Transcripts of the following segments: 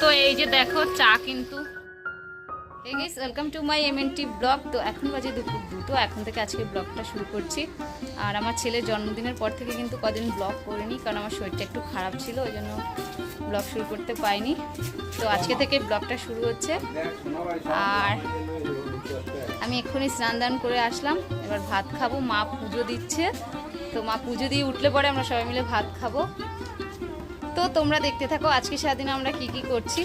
তো এই যে দেখো, চা কিন্তু। এই welcome to my MNT blog তো এখন বাজে দুপুর দুটো এখন থেকে আজকে ব্লগটা শুরু করছি। আর আমার ছেলের জন্মদিনের পর থেকে কিন্তু কদিন ব্লগ করিনি, কারণ আমার শরীরটা একটু খারাপ ছিল, ওই জন্য ব্লগ শুরু করতে পাইনি তো আজকে থেকে ব্লগটা শুরু হচ্ছে। আর আমি এক্ষুনি স্নান দান করে আসলাম। এবার ভাত খাব, মা পুজো দিচ্ছে। তো মা পুজো দিয়ে উঠলে পরে আমরা সবাই মিলে ভাত খাব। তো তোমরা দেখতে থাকো আজকে সারাদিন আমরা কি কি করছি।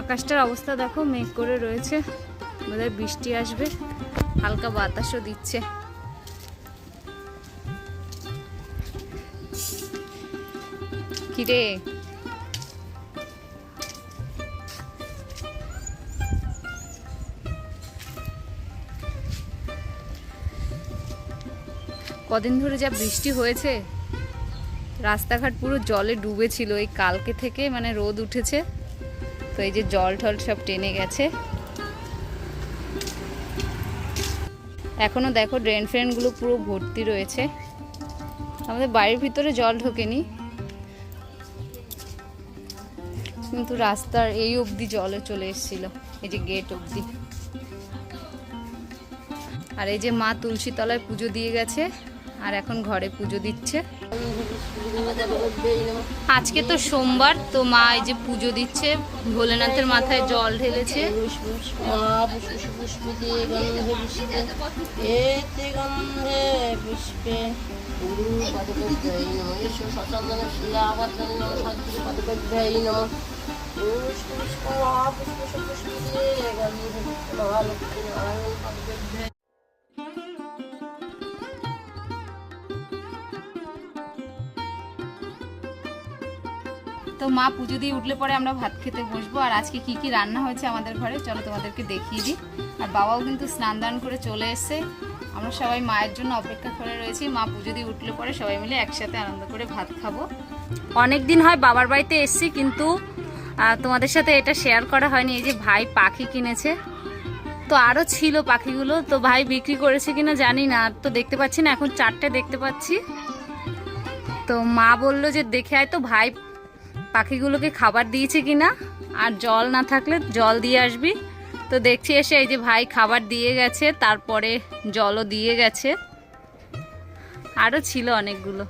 আকাশটার অবস্থা দেখো, মেঘ করে রয়েছে। বোধহয় বৃষ্টি আসবে, হালকা বাতাসও দিচ্ছে। কিরে? কদিন ধরে যা বৃষ্টি হয়েছে, রাস্তাঘাট পুরো জলে ডুবেছিল। এই কালকে থেকে মানে রোদ উঠেছে, তো এই যে জল টল সব টেনে গেছে। এখনও দেখো ড্রেন ফ্রেনগুলো পুরো ভর্তি রয়েছে। আমাদের বাড়ির ভিতরে জল ঢোকেনি। কিন্তু রাস্তার এই অবধি জলে চলে এসেছিল, এই যে গেট অবধি। আর এই যে মা তুলসী তলায় পুজো দিয়ে গেছে। আর এখন ঘরে পুজো দিচ্ছে। আজকে তো সোমবার তো মা এই যে পুজো দিচ্ছে ভোলেনাথের মাথায় জল ঢেলেছে। পুষ্পে পুষ্পে গুরু মা পুজো দিয়ে উঠলে পরে আমরা ভাত খেতে বসবো। আর আজকে কি কি রান্না হয়েছে আমাদের ঘরে, চলো তোমাদেরকে দেখিয়ে দিই। আর বাবাও কিন্তু স্নান দান করে চলে এসছে। আমরা সবাই মায়ের জন্য অপেক্ষা করে রয়েছি। মা পুজো দিয়ে উঠলে পরে সবাই মিলে একসাথে আনন্দ করে ভাত খাব। অনেক দিন হয় বাবার বাড়িতে এসছি, কিন্তু তোমাদের সাথে এটা শেয়ার করা হয়নি। এই যে ভাই পাখি কিনেছে। তো আরও ছিল পাখিগুলো। তো ভাই বিক্রি করেছে কিনা জানি না। তো দেখতে পাচ্ছি না, এখন চারটে দেখতে পাচ্ছি। তো মা বলল যে, দেখে আয় তো ভাই পাখিগুলোকে খাবার দিয়েছে কিনা? আর জল না থাকলে জল দিয়ে আসবি। তো দেখছি এসে এই যে ভাই খাবার দিয়ে গেছে, তারপরে জলও দিয়ে গেছে। আরও ছিল অনেকগুলো।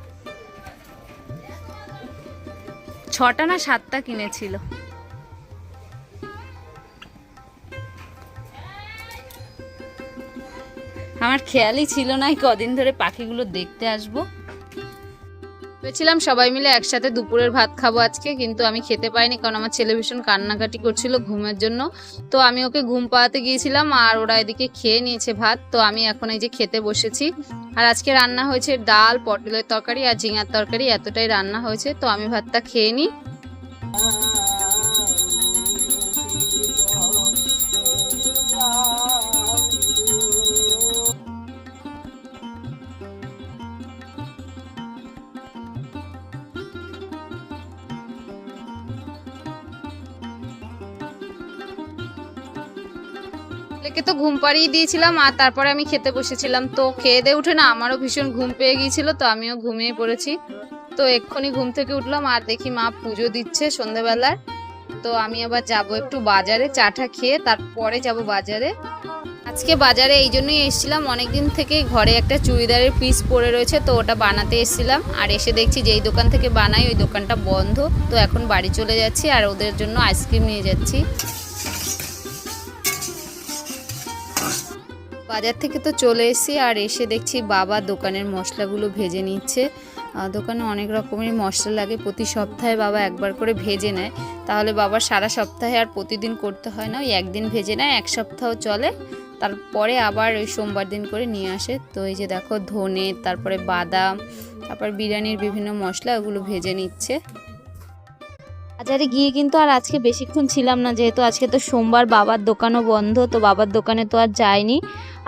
ছটা না সাতটা কিনেছিল। আমার খেয়ালই ছিল না কদিন ধরে পাখিগুলো দেখতে আসব। ভেবেছিলাম সবাই মিলে একসাথে দুপুরের ভাত খাব আজকে, কিন্তু আমি খেতে পাইনি কারণ আমার ছেলে ভীষণ কান্নাকাটি করছিল ঘুমের জন্য। তো আমি ওকে ঘুম পাড়াতে গিয়েছিলাম আর ওরা এদিকে খেয়ে নিয়েছে ভাত। তো আমি এখন এই যে খেতে বসেছি। আর আজকে রান্না হয়েছে ডাল, পটলের তরকারি আর ঝিঙার তরকারি, এতটাই রান্না হয়েছে। তো আমি ভাতটা খেয়ে নিই। ছেলেকে তো ঘুম পাড়িয়ে দিয়েছিলাম আর তারপরে আমি খেতে বসেছিলাম। তো খেয়ে দিয়ে উঠে না, আমারও ভীষণ ঘুম পেয়ে গিয়েছিল, তো আমিও ঘুমিয়ে পড়েছি। তো এক্ষুনি ঘুম থেকে উঠলাম আর দেখি মা পুজো দিচ্ছে সন্ধেবেলার। তো আমি আবার যাব একটু বাজারে চাটা খেয়ে তারপরে যাব বাজারে। আজকে বাজারে এই জন্যই এসেছিলাম, অনেকদিন থেকে ঘরে একটা চুড়িদারের পিস পড়ে রয়েছে, তো ওটা বানাতে এসেছিলাম। আর এসে দেখছি যেই দোকান থেকে বানাই, ওই দোকানটা বন্ধ, তো এখন বাড়ি চলে যাচ্ছি আর ওদের জন্য আইসক্রিম নিয়ে যাচ্ছি। বাজার থেকে তো চলে এসেছি আর এসে দেখছি বাবা দোকানের মশলাগুলো ভেজে নিচ্ছে। দোকানে অনেক রকমের মশলা লাগে, প্রতি সপ্তাহে বাবা একবার করে ভেজে নেয়। তাহলে বাবা সারা সপ্তাহে আর প্রতিদিন করতে হয় না, ওই একদিন ভেজে নেয়, এক সপ্তাহ চলে। তারপরে আবার ওই সোমবার দিন করে নিয়ে আসে। তো এই যে দেখো ধনে, তারপরে বাদাম, তারপর বিরিয়ানির বিভিন্ন মশলা ওগুলো ভেজে নিচ্ছে। বাজারে গিয়ে কিন্তু আর আজকে বেশিক্ষণ ছিলাম না, যেহেতু আজকে তো সোমবার বাবার দোকানও বন্ধ, তো বাবার দোকানে তো আর যাইনি।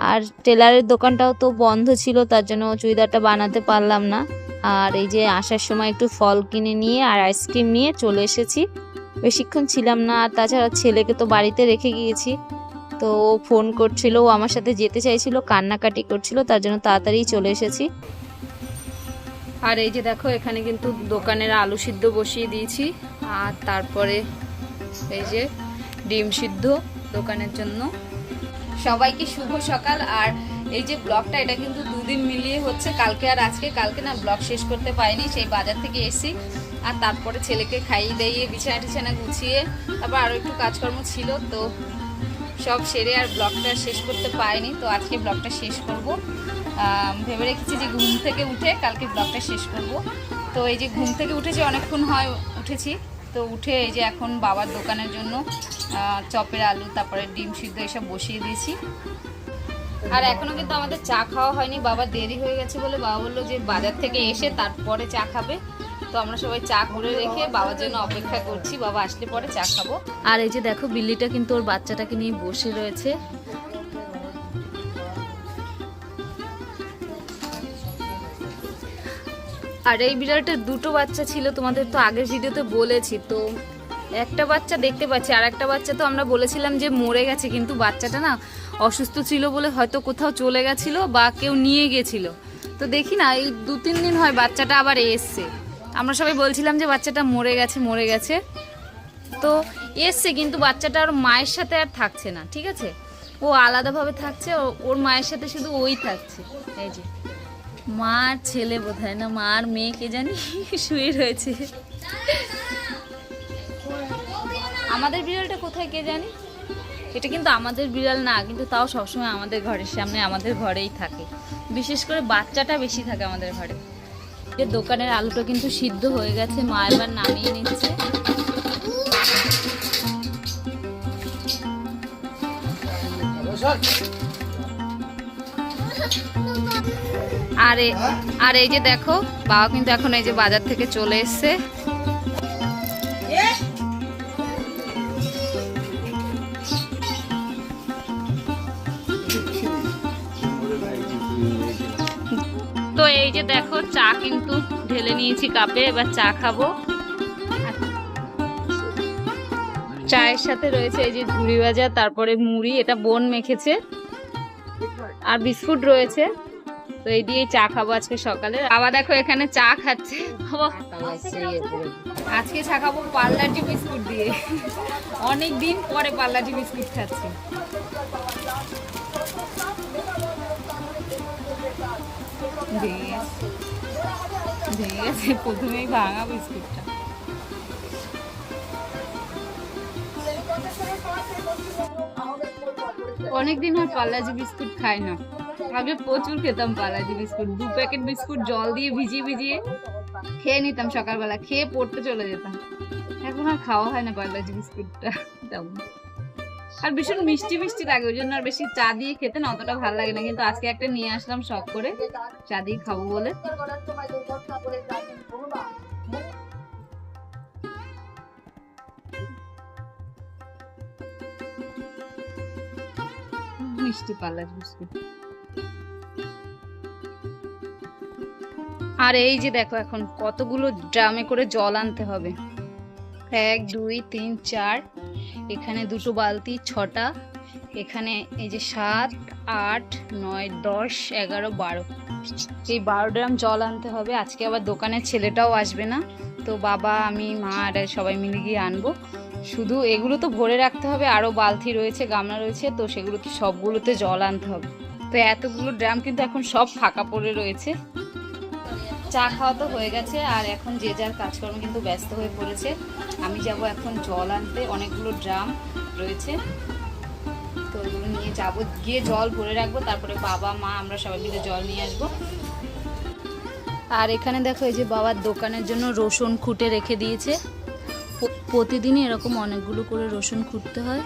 আর টেলারের দোকানটাও তো বন্ধ ছিল, তার জন্য চুড়িদারটা বানাতে পারলাম না। আর এই যে আসার সময় একটু ফল কিনে নিয়ে আর আইসক্রিম নিয়ে চলে এসেছি। বেশিক্ষণ ছিলাম না, আর তাছাড়া ছেলেকে তো বাড়িতে রেখে গিয়েছি। তো ও ফোন করছিল, ও আমার সাথে যেতে চাইছিল, কান্নাকাটি করছিল, তার জন্য তাড়াতাড়ি চলে এসেছি। আর এই যে দেখো, এখানে কিন্তু দোকানের আলু সিদ্ধ বসিয়ে দিয়েছি। আর তারপরে এই যে ডিম সিদ্ধ দোকানের জন্য। সবাইকে শুভ সকাল। আর এই যে ব্লগটা, এটা কিন্তু দুদিন মিলিয়ে হচ্ছে। কালকে আর আজকে, কালকে না ব্লগ শেষ করতে পারিনি, সেই বাজার থেকে এসি আর তারপরে ছেলেকে খাইয়ে দাইয়ে বিছানা টিছানা গুছিয়ে, তারপর আরও একটু কাজকর্ম ছিল, তো সব সেরে আর ব্লগটা শেষ করতে পারিনি। তো আজকে ব্লগটা শেষ করব। ভেবে রেখেছি যে ঘুম থেকে উঠে কালকে ব্লগটা শেষ করব। তো এই যে ঘুম থেকে উঠেছি অনেকক্ষণ হয়, উঠেছি। তো উঠে এই যে এখন বাবার দোকানের জন্য চপের আলু, তারপরে ডিম সিদ্ধ এসব বসিয়ে দিয়েছি। আর এখনও কিন্তু আমাদের চা খাওয়া হয়নি, বাবা দেরি হয়ে গেছে বলে বাবা বলল যে বাজার থেকে এসে তারপরে চা খাবে। তো আমরা সবাই চা করে রেখে বাবার জন্য অপেক্ষা করছি, বাবা আসলে পরে চা খাব। আর এই যে দেখো, বিল্লিটা কিন্তু ওর বাচ্চাটাকে নিয়ে বসে রয়েছে। আর এই বিড়ালটার দুটো বাচ্চা ছিল, তোমাদের তো আগের ভিডিওতে বলেছি, তো একটা বাচ্চা দেখতে পাচ্ছি, আর একটা বাচ্চা তো আমরা বলেছিলাম যে মরে গেছে, কিন্তু বাচ্চাটা না অসুস্থ ছিল বলে হয়তো কোথাও চলে গেছিল বা কেউ নিয়ে গেছিল। তো দেখি না, এই দু তিন দিন হয় বাচ্চাটা আবার এসছে। আমরা সবাই বলছিলাম যে বাচ্চাটা মরে গেছে মরে গেছে। তো এসছে, কিন্তু বাচ্চাটা ওর মায়ের সাথে আর থাকছে না, ঠিক আছে? ও আলাদাভাবে থাকছে ওর মায়ের সাথে শুধু ওই থাকছে। এই যে। মার ছেলে বোধ না, মার মেয়ে কে জানি শুয়ে রয়েছে। আমাদের বিড়ালটা কোথায় কে জানি? এটা কিন্তু আমাদের বিড়াল না, কিন্তু তাও সবসময় আমাদের ঘরের সামনে, আমাদের ঘরেই থাকে। বিশেষ করে বাচ্চাটা বেশি থাকে আমাদের ঘরে। দোকানের আলুটা কিন্তু সিদ্ধ হয়ে গেছে, মা এবার নামিয়ে নিচ্ছে। আর আর এই যে দেখো, বাবা কিন্তু এখন এই যে বাজার থেকে চলে এসছে। তো এই যে দেখো, চা কিন্তু ঢেলে নিয়েছি কাপে, এবার চা খাব। চায়ের সাথে রয়েছে এই যে ঝুড়ি ভাজা, তারপরে মুড়ি, এটা বোন মেখেছে। আর বিস্কুট রয়েছে। তো এই দিয়ে চা খাব আজকে সকালে। আবার দেখো এখানে চা খাচ্ছে। আজকে চা খাব পার্লাটি বিস্কুট দিয়ে। অনেক দিন পরে পার্লাটি বিস্কুট খাচ্ছি। প্রথমেই ভাঙা বিস্কুটটা। অনেকদিন আর পাল্লাজি বিস্কুট খাই না। আগে প্রচুর খেতাম পাল্লাজি বিস্কুট, দু প্যাকেট বিস্কুট জল দিয়ে ভিজিয়ে ভিজিয়ে খেয়ে নিতাম সকালবেলা, খেয়ে পড়তে চলে যেতাম। এখন আর খাওয়া হয় না পাল্লাজি বিস্কুটটা, তেমন। আর ভীষণ মিষ্টি মিষ্টি লাগে, ওই জন্য আর বেশি চা দিয়ে খেতে না অতটা ভালো লাগে না, কিন্তু আজকে একটা নিয়ে আসলাম শখ করে, চা দিয়ে খাব বলে। মিষ্টি পাল্লাজ বিস্কুট। আর এই যে দেখো এখন, কতগুলো ড্রামে করে জল আনতে হবে। এক, দুই, তিন, চার, এখানে দুটো বালতি, ছটা, এখানে এই যে সাত, আট, নয়, দশ, এগারো, বারো। এই বারো ড্রাম জল আনতে হবে। আজকে আবার দোকানের ছেলেটাও আসবে না, তো বাবা, আমি, মা আর সবাই মিলে গিয়ে আনব। শুধু এগুলো তো ভরে রাখতে হবে আরও বালতি রয়েছে, গামলা রয়েছে, তো সেগুলোতে সবগুলোতে জল আনতে হবে। তো এতগুলো ড্রাম কিন্তু এখন সব ফাঁকা পড়ে রয়েছে। চা খাওয়া তো হয়ে গেছে, আর এখন যে যার কাজকর্ম কিন্তু ব্যস্ত হয়ে পড়েছে। আমি যাব এখন জল আনতে, অনেকগুলো ড্রাম রয়েছে। তো ওগুলো নিয়ে যাব, গিয়ে জল ভরে রাখব, তারপরে বাবা, মা, আমরা সবাই মিলে জল নিয়ে আসব। আর এখানে দেখো, এই যে বাবার দোকানের জন্য রসুন খুঁটে রেখে দিয়েছে। প্রতিদিনই এরকম অনেকগুলো করে রসুন খুঁটতে হয়।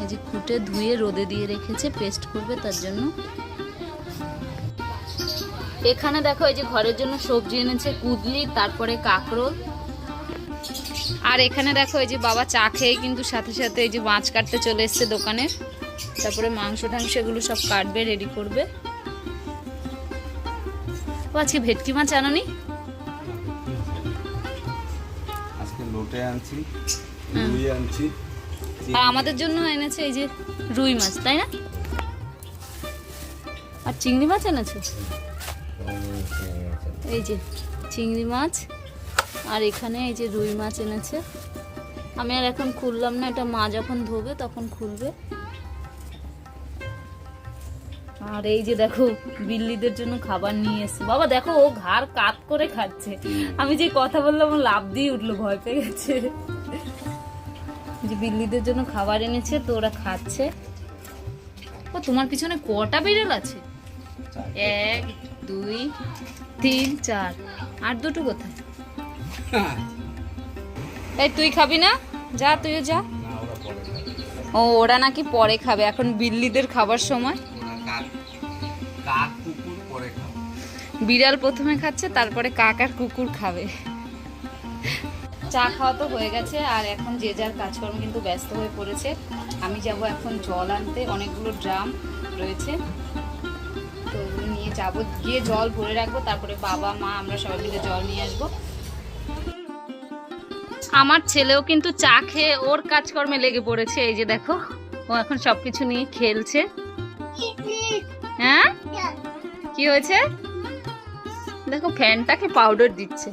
এই যে খুঁটে ধুয়ে রোদে দিয়ে রেখেছে, পেস্ট করবে তার জন্য। এখানে দেখো এই যে ঘরের জন্য সবজি এনেছে কুদলি তারপরে কাঁকরোল। আর এখানে দেখো এই যে বাবা চা খেয়ে কিন্তু সাথে সাথে এই যে মাছ কাটতে চলে এসছে দোকানের তারপরে মাংস টাংস এগুলো সব কাটবে রেডি করবে। ও আজকে ভেটকি মাছ আনোনি? আজকে লোটে আনছি রুই আনছি আর আমাদের জন্য এনেছে এই যে রুই মাছ তাই না? আর চিংড়ি মাছ এনেছো? এই যে চিংড়ি মাছ আর এখানে এই যে রুই মাছ এনেছে। আমি আর এখন খুললাম না এটা মা যখন ধোবে তখন খুলবে। আর এই যে দেখো বিল্লিদের জন্য খাবার নিয়ে এসছে। বাবা দেখো ও ঘাড় কাত করে খাচ্ছে। আমি যে কথা বললাম ও লাভ দিয়ে উঠল ভয় পেয়ে গেছে। যে বিল্লিদের জন্য খাবার এনেছে তো ওরা খাচ্ছে। ও তোমার পিছনে কটা বিড়াল আছে? এক দুই, তিন, চার। আর দুটো কোথায়? এই তুই খাবি না? যা, তুইও যা। ও, ওরা নাকি পরে খাবে, এখন বিল্লিদের খাবার সময়। বিড়াল প্রথমে খাচ্ছে, তারপরে কাক আর কুকুর খাবে। চা খাওয়া তো হয়ে গেছে, আর এখন যে যার কাজকর্ম কিন্তু ব্যস্ত হয়ে পড়েছে। আমি যাব এখন জল আনতে, অনেকগুলো ড্রাম রয়েছে। যাব, গিয়ে জল ভরে রাখব, তারপরে বাবা, মা, আমরা সবাই মিলে জল নিয়ে আসব। আমার ছেলেও কিন্তু চা খেয়ে ওর কাজকর্মে লেগে পড়েছে, এই যে দেখো, ও এখন সবকিছু নিয়ে খেলছে। হ্যাঁ? কি হয়েছে? দেখো, ফ্যানটাকে পাউডার দিচ্ছে।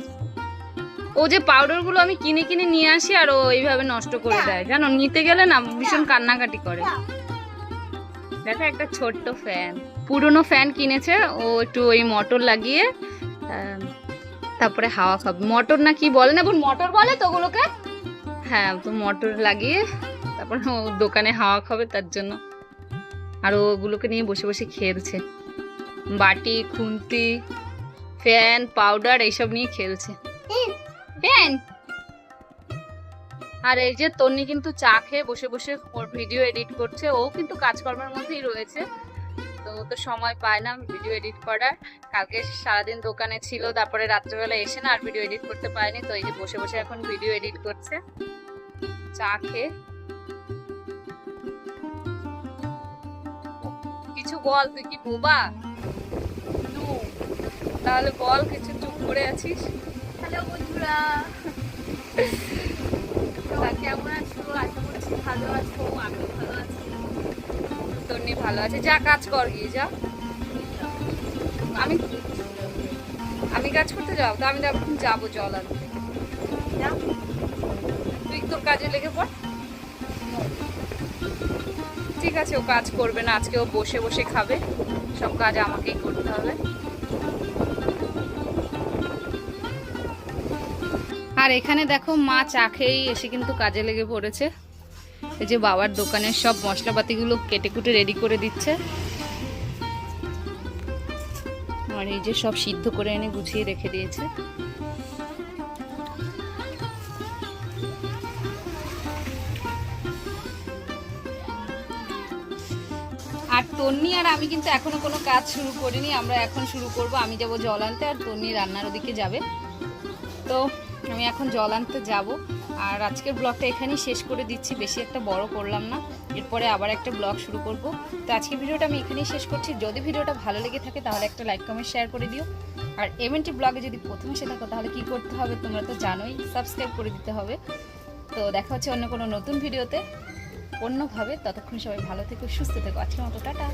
ও যে পাউডারগুলো আমি কিনে কিনে নিয়ে আসি আর ও এইভাবে নষ্ট করে দেয়। জানো, নিতে গেলে না ভীষণ কান্নাকাটি করে। দেখো একটা ছোট্ট ফ্যান পুরনো ফ্যান কিনেছে ও একটু ওই মটর লাগিয়ে তারপরে হাওয়া খাবে। মটর না কি বলে না বোন মোটর বলে তো ওগুলোকে? হ্যাঁ তো মটর লাগিয়ে তারপর ও দোকানে হাওয়া খাবে তার জন্য। আর ওগুলোকে নিয়ে বসে বসে খেলছে। বাটি খুন্তি ফ্যান পাউডার এইসব নিয়ে খেলছে। ফ্যান? আর এই যে তন্নি কিন্তু চা খেয়ে বসে বসে ওর ভিডিও এডিট করছে ও কিন্তু কাজকর্মের মধ্যেই রয়েছে। তো সময় পায় না ভিডিও এডিট করার। কালকে সারাদিন দোকানে ছিল, তারপরে রাত্রেবেলা এসে না আর ভিডিও এডিট করতে পারেনি, তো এই যে বসে বসে এখন ভিডিও এডিট করছে। চা খেয়ে। কিছু বল তুই কি বোবা? তাহলে বল কিছু চুপ করে আছিস? হ্যালো বন্ধুরা। কেমন আছো? আশা করছি ভালো আছো আমি ভালো আছি। তোর ভালো আছে। যা, কাজ কর গিয়ে, যা। আমি আমি কাজ করতে যাও তো আমি তো এখন যাব জল আনতে। তুই তোর কাজে লেগে পড়। ঠিক আছে, ও কাজ করবে না। আজকে ও বসে বসে খাবে। সব কাজ আমাকেই করতে হবে। আর এখানে দেখো মা চা খেয়েই এসে কিন্তু কাজে লেগে পড়েছে। এই যে বাবার দোকানের সব মশলাপাতিগুলো কেটে কুটে রেডি করে দিচ্ছে। আর এই যে সব সিদ্ধ করে এনে গুছিয়ে রেখে দিয়েছে। আর তন্নি আর আমি কিন্তু এখনও কোনো কাজ শুরু করিনি, আমরা এখন শুরু করব। আমি যাব জল আনতে আর তন্নি রান্নার ওদিকে যাবে। তো আমি এখন জল আনতে যাব। আর আজকের ব্লগটা এখানেই শেষ করে দিচ্ছি, বেশি একটা বড় করলাম না। এরপরে আবার একটা ব্লগ শুরু করব। তো আজকের ভিডিওটা আমি এখানেই শেষ করছি। যদি ভিডিওটা ভালো লেগে থাকে তাহলে একটা লাইক কমেন্ট শেয়ার করে দিও। আর এমএনটি ব্লগে যদি প্রথমে এসে থাকো তাহলে কি করতে হবে তোমরা তো জানোই সাবস্ক্রাইব করে দিতে হবে। তো দেখা হচ্ছে অন্য কোনো নতুন ভিডিওতে। অন্যভাবে ততক্ষণ সবাই ভালো থেকো, সুস্থ থেকো। আজকের মতো, টাটা।